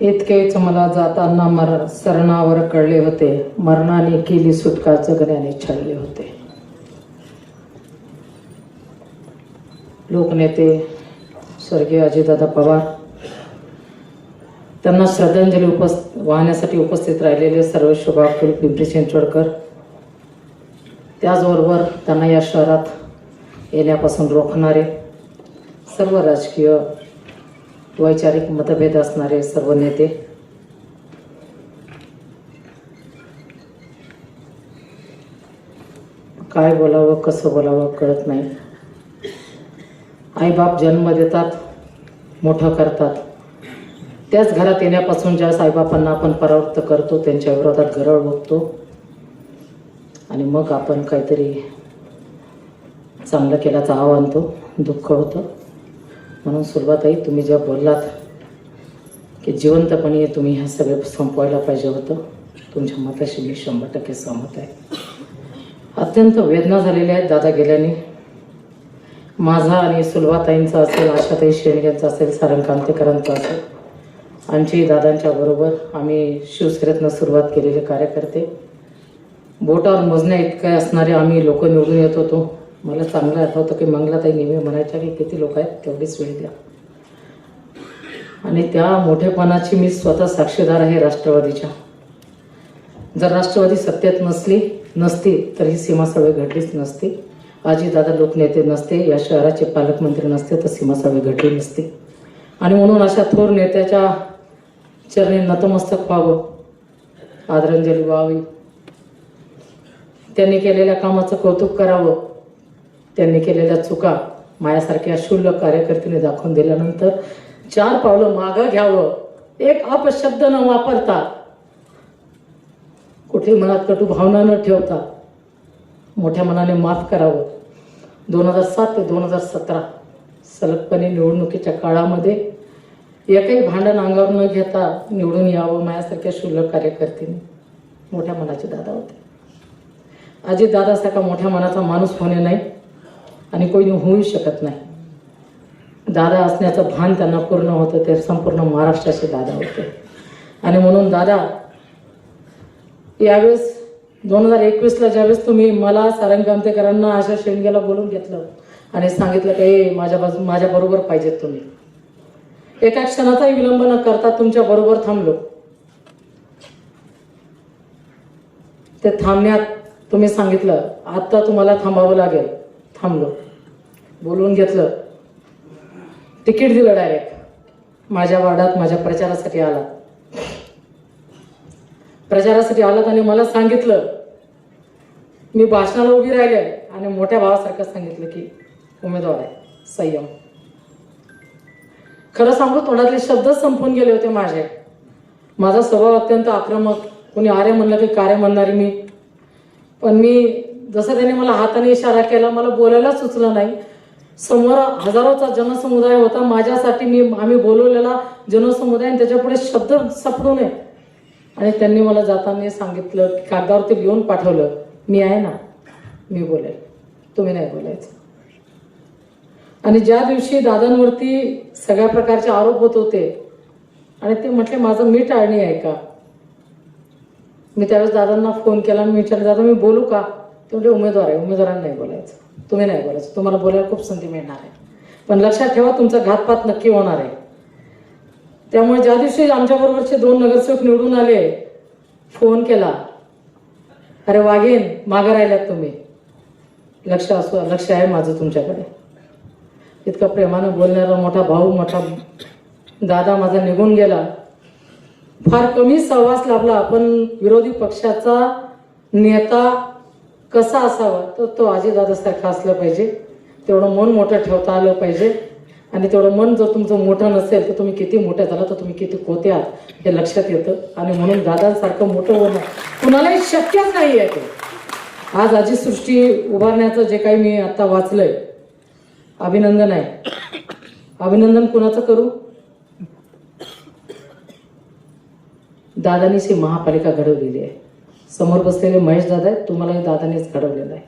इतकेच मला जाताना मर सरणावर कळले होते. मरणाने केली सुटका जगण्याने छळले होते. लोकनेते स्वर्गीय अजितदादा पवार त्यांना श्रद्धांजली उपस् वाहण्यासाठी उपस्थित राहिलेले सर्व शुभाकुल पिंपरी चिंचवडकर. त्याचबरोबर त्यांना या शहरात येण्यापासून रोखणारे सर्व राजकीय वैचारिक मतभेद असणारे सर्व नेते. काय बोलावं कसं बोलावं कळत नाही. आईबाप जन्म देतात मोठं करतात. त्याच घरात येण्यापासून ज्या साईबापांना आपण परावृत्त करतो त्यांच्या विरोधात गरळ बघतो आणि मग आपण काहीतरी चांगलं केल्याचा आव आणतो दुःख होतं. म्हणून सुरुवातही तुम्ही ज्या बोललात की जिवंतपणे तुम्ही ह्या सगळं संपवायला पाहिजे होतं तुमच्या मताशी मी शंभर टक्के सहमत आहे. अत्यंत वेदना झालेल्या आहेत दादा गेल्याने. माझा आणि सुलभाताईंचा असेल आशाताई शेणग्यांचा असेल सारंगकांतेकरांचा असेल आमची दादांच्या बरोबर आम्ही शिवसेनेतनं सुरुवात केलेले कार्यकर्ते. बोटावर मोजण्या इतके असणारे आम्ही लोक निवडून येत होतो. मला चांगलं आठवतं की मंगलाताई नेहमी म्हणायच्या की किती लोक आहेत तेवढीच वेळ द्या. आणि त्या मोठेपणाची मी स्वतः साक्षीदार आहे राष्ट्रवादीच्या. जर राष्ट्रवादी सत्तेत नसली नसती तर ही सीमासभे घडलीच नसती. दादा लोकनेते नसते या शहराचे पालकमंत्री नसते तर सीमासभे घडली नसती. आणि म्हणून अशा थोर नेत्याच्या चरणी नतमस्तक व्हावं. आदरांजली व्हावी. त्यांनी केलेल्या कामाचं कौतुक करावं. त्यांनी केलेल्या चुका माझ्यासारख्या शुल्लक कार्यकर्त्याने दाखवून दिल्यानंतर चार पावलं मागं घ्यावं. एक अपशब्द न वापरता. कुठे मनात कटू भावना न ठेवता मोठ्या मनाने माफ करावं. दोन हजार सात ते दोन हजार सतरा सलगपणे निवडणुकीच्या काळामध्ये एकही भांडण अंगावर न घेता निवडून यावं माझ्यासारख्या शुल्लक कार्यकर्त्यांनी. मोठ्या मनाचे दादा होते. अजित दादासारखा मोठ्या मनाचा माणूस होणे नाही. आणि कोणी होऊ शकत नाही. दादा असण्याचं भान त्यांना पूर्ण होतं ते संपूर्ण महाराष्ट्राचे दादा होते. आणि म्हणून दादा यावेळेस दोन हजार एकवीसला ज्यावेळेस तुम्ही मला सारंग सारंगकांतेकरांना आशा शेंडगेला बोलून घेतलं आणि सांगितलं की हे माझ्या बाजू माझ्या बरोबर पाहिजेत तुम्ही. एका क्षणाचाही विलंब न करता तुमच्या बरोबर थांबलो. ते थांबण्यात तुम्ही सांगितलं आत्ता तुम्हाला थांबावं लागेल. थांबलो. बोलवून घेतलं. तिकीट दिलं डायरेक्ट माझ्या वार्डात माझ्या प्रचारासाठी आला. प्रचारासाठी आलात आणि मला सांगितलं. मी भाषणाला उभी राहिले आणि मोठ्या भावासारखं सांगितलं की उमेदवार आहे संयम. खरं सांगू तोंडातले शब्दच संपून गेले होते माझे. माझा स्वभाव अत्यंत आक्रमक कोणी आरे म्हणलं की कार्य म्हणणारी मी. पण मी जसं त्याने मला हाताने इशारा केला मला बोलायला सुचलं नाही. समोर हजारोचा जनसमुदाय होता. माझ्यासाठी मी आम्ही बोलवलेला जनसमुदाय आणि त्याच्यापुढे शब्द सापडू नये. आणि त्यांनी मला जाताना सांगितलं की कागदावरती लिहून पाठवलं मी आहे ना मी बोलेल. तुम्ही नाही बोलायचं. आणि ज्या दिवशी दादांवरती सगळ्या प्रकारचे आरोप होत होते आणि ते म्हटले माझं मी टाळणी आहे का? मी त्यावेळेस दादांना फोन केला आणि मी विचारलं दादा मी बोलू का? तुमचे उमेदवार आहे उमेदवारांना नाही बोलायचं. तुम्ही नाही बोलायचं. तुम्हाला बोलायला खूप संधी मिळणार आहे. पण लक्षात ठेवा तुमचा घातपात नक्की होणार आहे. त्यामुळे ज्या दिवशी आमच्याबरोबरचे दोन नगरसेवक निवडून आले फोन केला अरे वाघेन मागं राहिल्यात तुम्ही. लक्ष असू लक्ष आहे माझं तुमच्याकडे. इतका प्रेमानं बोलणारा मोठा भाऊ मोठा दादा माझा निघून गेला. फार कमी सहवास लाभला पण विरोधी पक्षाचा नेता कसा असावा? तर तो आजीदादासारखा असला पाहिजे. तेवढं मन मोठं ठेवता आलं पाहिजे. आणि तेवढं मन जर तुमचं मोठं नसेल तर तुम्ही किती मोठे झाला तर तुम्ही किती कोते आहात हे लक्षात येतं. आणि म्हणून दादांसारखं मोठं होणं कुणालाही शक्यच नाही आहे ते. आज आजी सृष्टी उभारण्याचं जे काही मी आता वाचलंय अभिनंदन आहे. अभिनंदन कुणाचं करू? दादानीच ही महापालिका घडवलेली आहे. समोर बसलेले महेश दादा आहेत तुम्हालाही दादानेच घडवलेलं आहे.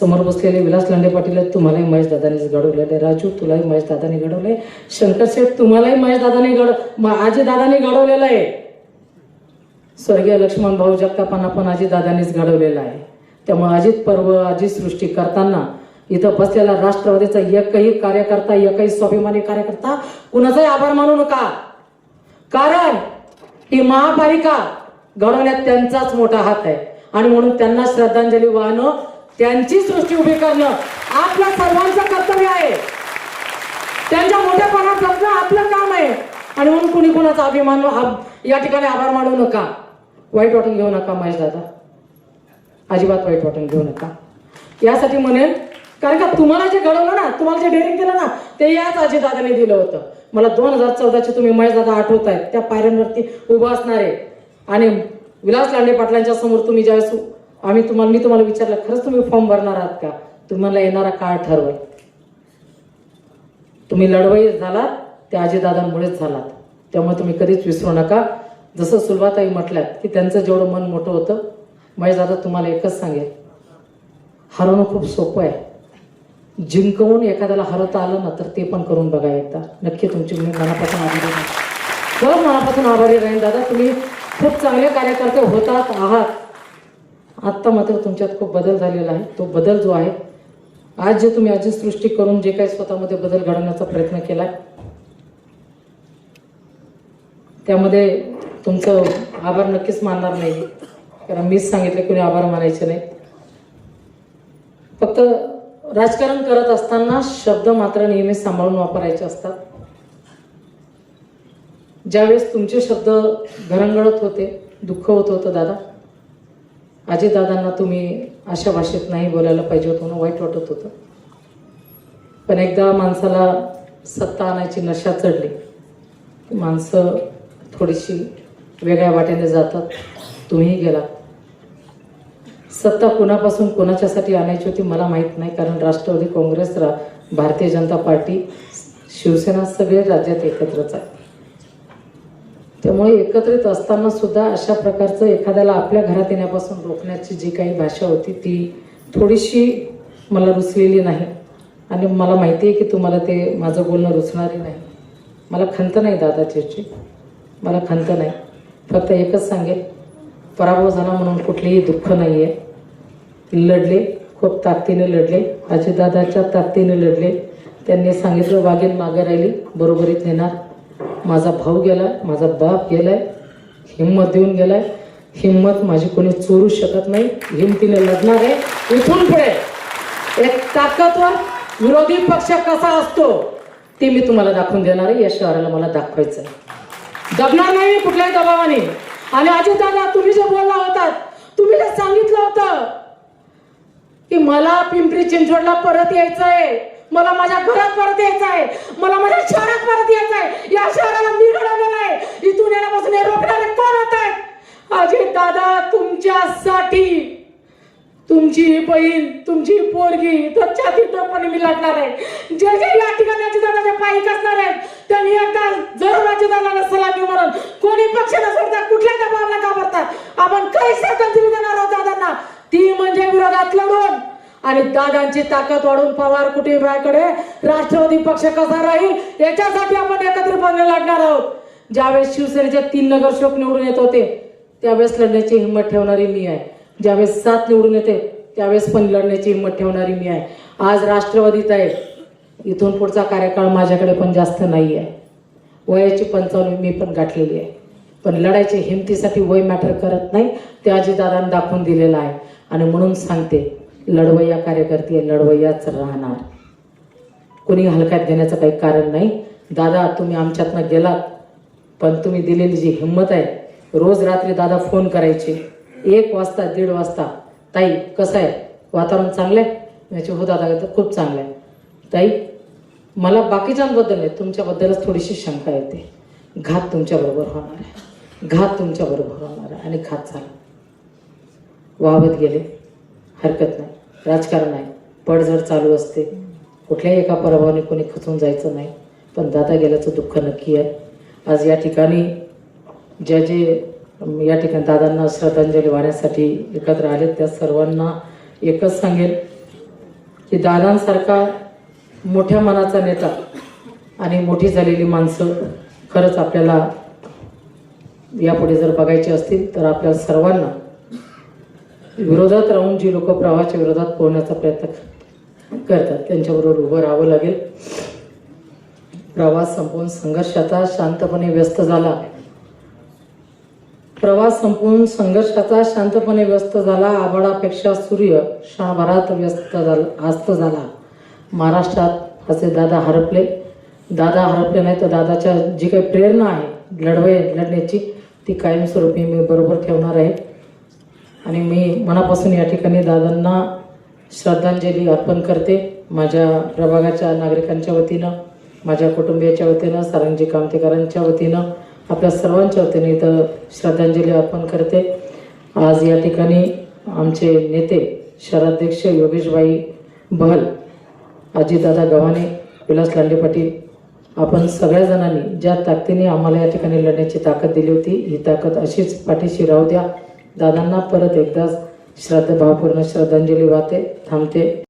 समोर बसलेले विलास लांडे पाटील आहेत तुम्हालाही महेश दादानेच घडवलेलं आहे. राजू तुलाही महेश दादाने घडवलंय. शंकर शेठ तुम्हालाही महेश दादाने घड आजी दादाने घडवलेलं आहे. स्वर्गीय लक्ष्मण भाऊ जगतापांना पण आजी दादानेच घडवलेलं आहे. त्यामुळे अजित पर्व अजित सृष्टी करताना इथं बसलेला राष्ट्रवादीचा एकही कार्यकर्ता एकही स्वाभिमानी कार्यकर्ता कुणाचाही आभार मानू नका. कारण ही महापालिका घडवण्यात त्यांचाच मोठा हात आहे. आणि म्हणून त्यांना श्रद्धांजली वाहणं त्यांची सृष्टी उभी करणं आपल्या सर्वांचं कर्तव्य आहे. त्यांच्या मोठ्यापणात जपणं आपलं काम आहे. आणि म्हणून कुणी कुणाचा अभिमान या ठिकाणी आभार मानू नका. वाईट वाटून घेऊ नका महेश दादा. अजिबात वाईट वाटून घेऊ नका. यासाठी म्हणेन कारण का तुम्हाला जे घडवलं ना तुम्हाला जे डेअरिंग दिलं ना ते याच अजितदादाने दिलं होतं. मला दोन हजार चौदाचे तुम्ही महेश दादा आठवत आहेत त्या पायऱ्यांवरती उभं असणारे आणि विलास लांडे पाटलांच्या समोर तुम्ही ज्यावेळेस आम्ही तुम्हाला मी तुम्हाला विचारलं खरंच तुम्ही फॉर्म भरणार आहात का? तुम्हाला येणारा काळ ठरवेल. तुम्ही लढवई झालात त्या आजीदादांमुळेच झालात. त्यामुळे तुम्ही कधीच विसरू नका. जसं सुलभाताई म्हटल्यात की त्यांचं जेवढं मन मोठं होतं माझे दादा तुम्हाला एकच सांगेल. हरवणं खूप सोपं आहे. जिंकवून एखाद्याला हरवता आलं ना तर ते पण करून बघा एकदा. नक्की तुमची मी मनापासून आभारी राहीन. मनापासून आभारी राहीन. दादा तुम्ही खूप चांगले कार्यकर्ते होतात आहात. आत्ता मात्र तुमच्यात खूप बदल झालेला आहे. तो बदल जो आहे आज जे तुम्ही आजी सृष्टी करून जे काही स्वतःमध्ये बदल घडवण्याचा प्रयत्न केला त्यामध्ये तुमचं आभार नक्कीच मानणार नाही. कारण मीच सांगितलं कोणी आभार मानायचे नाही. फक्त राजकारण करत असताना शब्द मात्र नेहमी सांभाळून वापरायचे असतात. ज्यावेळेस तुमचे शब्द घरंगळत होते दुःख होत होतं दादा. आजी दादांना तुम्ही अशा भाषेत नाही बोलायला पाहिजे होतं म्हणून वाईट वाटत होतं. पण एकदा माणसाला सत्ता आणायची नशा चढली. की माणसं थोडीशी वेगळ्या वाट्याने जातात. तुम्हीही गेला. सत्ता कुणापासून कोणाच्यासाठी आणायची होती मला माहीत नाही कारण राष्ट्रवादी काँग्रेस रा भारतीय जनता पार्टी शिवसेना सगळे राज्यात एकत्रच आहे. त्यामुळे एकत्रित असताना सुद्धा अशा प्रकारचं एखाद्याला आपल्या घरात येण्यापासून रोखण्याची जी काही भाषा होती ती थोडीशी मला रुचलेली नाही. आणि मला माहिती आहे की तुम्हाला ते माझं बोलणं रुचणारही नाही. मला खंत नाही दादाची मला खंत नाही. फक्त एकच सांगेल पराभव झाला म्हणून कुठलेही दुःख नाही आहे लढले खूप ताकदीने लढले. अजितदादाच्या ताकदीने लढले. त्यांनी सांगितलं वाघीण मागे राहिली. बरोबरीत नेणार. माझा भाऊ गेला माझा बाप गेलाय हिंमत देऊन गेलाय. हिंमत माझी कोणी चोरू शकत नाही. हिमतीने लढणार आहे. इथून पुढे एक ताकदवर विरोधी पक्ष कसा असतो ते मी तुम्हाला दाखवून देणार आहे. या शहराला मला दाखवायचं आहे दबणार नाही मी कुठल्याही दबावाने. आणि अजितदादा तुम्ही जे बोलला होतात तुम्ही जे सांगितलं होतं की मला पिंपरी चिंचवडला परत यायचं आहे मला माझ्या घरात परत यायचं आहे. मला माझ्या शहरात परत यायचं आहे. या शहराला मी घडवलेलं आहे. इथून येण्यापासून हे रोखणारे कोण होत आहेत? अजय दादा तुमच्यासाठी. तुमची बहीण तुमची पोरगी तर छातीतपणे मी लढणार आहे. जे जे या ठिकाणी अजितदादाच्या पायी असणार आहेत त्यांनी एकदा जरूर अजितदादाला सलामी म्हणून कोणी पक्ष न सोडता कुठल्या दबावाला घाबरतात? आपण काही श्रद्धांजली देणार आहोत दादांना. ती म्हणजे विरोधात लढून आणि दादांची ताकद वाढून पवार कुटुंबाकडे राष्ट्रवादी पक्ष कसा राहील याच्यासाठी आपण एकत्रितपणे लढणार आहोत. ज्यावेळेस शिवसेनेचे तीन नगरसेवक निवडून येत होते त्यावेळेस लढण्याची हिंमत ठेवणारी मी आहे. ज्यावेळेस सात निवडून येते त्यावेळेस पण लढण्याची हिंमत ठेवणारी मी आहे. आज राष्ट्रवादीत आहे. इथून पुढचा कार्यकाळ माझ्याकडे पण जास्त नाही आहे. वयाची पंचावन्न मी पण गाठलेली आहे. पण लढायची हिमतीसाठी वय मॅटर करत नाही ते अजितदादांनी दाखवून दिलेलं आहे. आणि म्हणून सांगते लढवय्या कार्यकर्ते लढवय्याच राहणार. कोणी हलक्यात घेण्याचं काही कारण नाही. दादा तुम्ही आमच्यातनं गेलात पण तुम्ही दिलेली जी हिंमत आहे रोज रात्री दादा फोन करायचे. एक वाजता दीड वाजता. ताई कसं आहे? वातावरण चांगलं आहे याचे हो दादा खूप चांगलं आहे ताई मला बाकीच्यांबद्दल नाही तुमच्याबद्दलच थोडीशी शंका येते. घात तुमच्याबरोबर होणार आहे. घात तुमच्याबरोबर होणार आहे आणि घात झाला. वाहवत गेले. हरकत नाही. राजकारण आहे. पडझड चालू असते कुठल्याही एका पराभवाने कोणी खचून जायचं नाही. पण दादा गेल्याचं दुःख नक्की आहे. आज या ठिकाणी ज्या जे या ठिकाणी दादांना श्रद्धांजली वाहण्यासाठी एकत्र आले त्या सर्वांना एकच सांगेल की दादांसारखा मोठ्या मनाचा नेता आणि मोठी झालेली माणसं खरंच आपल्याला यापुढे जर बघायची असतील तर आपल्या सर्वांना विरोधात राहून जी लोक प्रवाहाच्या विरोधात पोहण्याचा प्रयत्न करतात त्यांच्याबरोबर उभं राहावं लागेल. प्रवास संपवून संघर्षाचा शांतपणे व्यस्त झाला. प्रवास संपवून संघर्षाचा शांतपणे व्यस्त झाला. आभाळापेक्षा सूर्य क्षणभरात व्यस्त झाला अस्त झाला. महाराष्ट्रात असे दादा हरपले. दादा हरपले नाही तर दादाच्या जी काही प्रेरणा आहे लढवे लढण्याची ती कायमस्वरूपी मी बरोबर ठेवणार आहे. आणि मी मनापासून या ठिकाणी दादांना श्रद्धांजली अर्पण करते. माझ्या प्रभागाच्या नागरिकांच्या वतीनं माझ्या कुटुंबियाच्या वतीनं सारंगजी कामतेकरांच्या वतीनं आपल्या सर्वांच्या वतीने इथं श्रद्धांजली अर्पण करते. आज या ठिकाणी आमचे नेते शहराध्यक्ष योगेशबाई बहल अजितदादा गव्हाणे विलास लांडे पाटील आपण सगळ्या जणांनी ज्या ताकदीने आम्हाला या ठिकाणी लढण्याची ताकद दिली होती ही ताकद अशीच पाठीशी राहू द्या. दादांना परत एकदा श्रद्धा भावपूर्ण श्रद्धांजली वाहते थांबते.